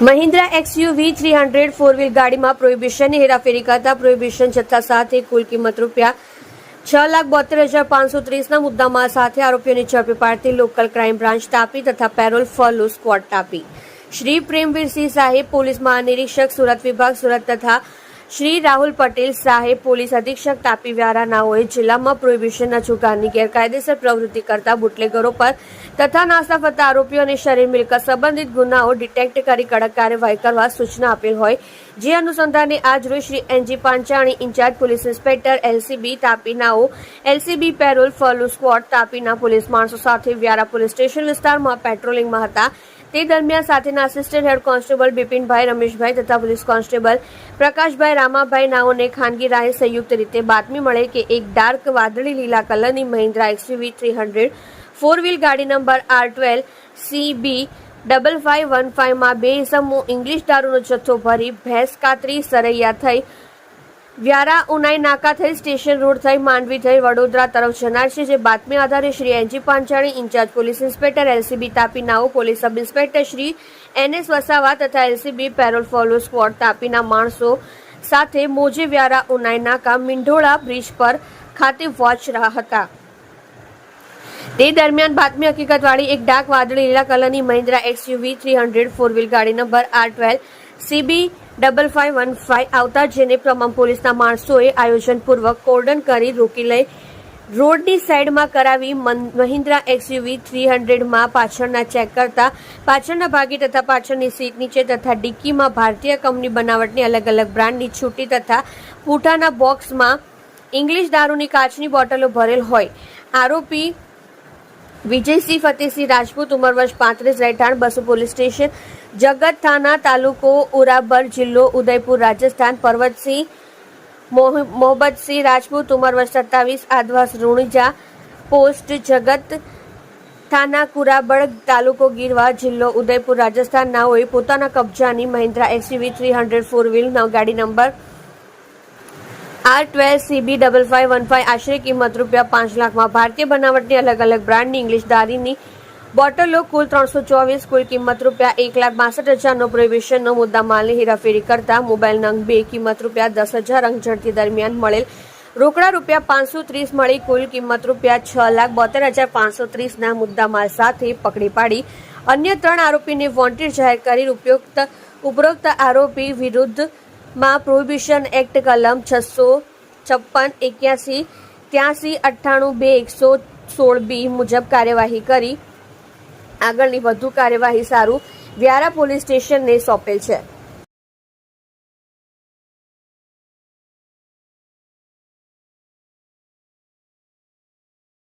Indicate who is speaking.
Speaker 1: Mahindra X U V three hundred four wheel ગાડીમાં પ્રોહિબિશનની હેરાફેરી કરતા પ્રોહિબિશન જથ્થા સાથે કુલ કિંમત રૂપિયા છ લાખ બોતેર હજાર પાંચસો ત્રીસના મુદ્દામાં સાથે આરોપીઓને ઝડપી પાડતી લોકલ ક્રાઇમ બ્રાન્ચ તાપી તથા parole follow squad Tapi. Shri Premvirsinh સાહેબ પોલીસ મહાનિરીક્ષક, સુરત વિભાગ, સુરત તથા શ્રી રાહુલ પટેલ સાહેબ પોલીસ અધિક્ષક તાપી વ્યારા નાઓએ જિલ્લામાં પ્રોહિબિશનના જુગારની ગેરકાયદેસર પ્રવૃત્તિ કરતા બુટલેગરો પર તથા નાસ્તા ફરતા આરોપીઓ અને શરીર મિલકત સંબંધિત ગુનાઓ ડિટેક્ટ કરી કડક કાર્યવાહી કરવા સૂચના આપેલ હોય, જે અનુસંધાને આજ રોજ Shri N G Panchani incharge police inspector L C B Tapi નાઓ L C B parole follow squad તાપીના police માણસો સાથે વ્યારા પોલીસ સ્ટેશન વિસ્તારમાં પેટ્રોલિંગમાં હતા. તે દરમિયાન સાથેના assistant head constable Bipinbhai, Rameshbhai તથા પોલીસ કોન્સ્ટેબલ પ્રકાશભાઈ, રામાભાઈ નાઓને ખાનગી રાહે સંયુક્ત રીતે બાતમી મળે કે એક ડાર્ક વાદળી લીલા કલરની Mahindra X U V three hundred four wheel ગાડી number R twelve C B double five one ફાઇવમાં બે ઇસમો ઇંગ્લિશ દારૂનો જથ્થો ભરી ભેંસ કાતરી, સરૈયા થઈ વ્યારા ઉનાઈ નાકા થઈ સ્ટેશન રોડ થઈ માંડવી થઈ વડોદરા તરફ જનાર છે, જે બાતમી આધારે Shri NG Panchani, in-charge police inspector, LCB Tapi નાઓ, police sub inspector Shri NS Vasava તથા એલસીબી પેરોલ ફોલો સ્કવોડ તાપીના માણસો સાથે મોજે વ્યારા ઉનાઈ નાકા મિંઢોળા બ્રિજ પર ખાતે વોચ રહ્યા હતા. તે દરમિયાન બાતમી હકીકતવાળી એક ડાક વાદળી લીલા કલરની Mahindra X U V three hundred four wheel ગાડી number R twelve C B double five one five આવતા જેને તમામ પોલીસના માણસોએ આયોજનપૂર્વક કોર્ડન કરી રોકી લઈ રોડની સાઈડમાં કરાવી મહિન્દ્રા એક્સયુવી થ્રી હંડ્રેડમાં પાછળના ચેક કરતા પાછળના ભાગે તથા પાછળની સીટ નીચે તથા ડિક્કીમાં ભારતીય કંપની બનાવટની અલગ અલગ બ્રાન્ડની છૂટી તથા પૂઠાના બોક્સમાં ઇંગ્લિશ દારૂની કાચની બોટલો ભરેલ હોય. આરોપી વિજયસિંહ ફતેહસિંહ રાજપૂત ઉંમર વર્ષ પાંત્રીસ, રહેઠાણ, બસો પોલીસ સ્ટેશન, જગત થાના તાલુકો ઉરાબર જિલ્લો ઉદયપુર, રાજસ્થાન, પર્વતસિંહ, મોહ- મોહબ્બતસિંહ રાજપૂત ઉંમર વર્ષ સત્તાવીસ, આદવાસ રૂણિજા, પોસ્ટ, જગત થાના કુરાબડ તાલુકો ગીરવા જિલ્લો ઉદયપુર, રાજસ્થાન, નાઓએ પોતાના કબજાની Mahindra S U V three hundred four wheel ગાડી number R twelve C B double five one five આશરે કિંમત રૂપિયા પાંચ લાખમાં. ભારતીય બનાવટની અલગ અલગ બ્રાન્ડની ઇંગ્લિશ દારીની બોટલો કુલ ત્રણસો ચોવીસ, કુલ કિંમત રૂપિયા એક લાખ બાસઠ હજારનો પ્રોહિબિશનનો મુદ્દા માલની હેરાફેરી કરતા મોબાઈલ નંગ બે કિંમત રૂપિયા દસ હજાર અંક ઝડપી દરમિયાન મળેલ. રોકડા રૂપિયા પાંચસો ત્રીસ મળી, કુલ કિંમત રૂપિયા છ લાખ બોતેર હજાર પાંચસો ત્રીસના મુદ્દામાલ સાથે પકડી પાડી. અન્ય ત્રણ આરોપીને વોન્ટેડ જાહેર કરી ઉપયુક્ત ઉપરોક્ત આરોપી વિરુદ્ધમાં પ્રોહિબિશન એક્ટ કલમ છસો છપ્પન, એક્યાસી, ત્યાસી, અઠ્ઠાણું, બે, એકસો સોળ બી મુજબ કાર્યવાહી કરી. આગળની વધુ કાર્યવાહી સારું વ્યારા પોલીસ સ્ટેશનને સોંપેલ છે.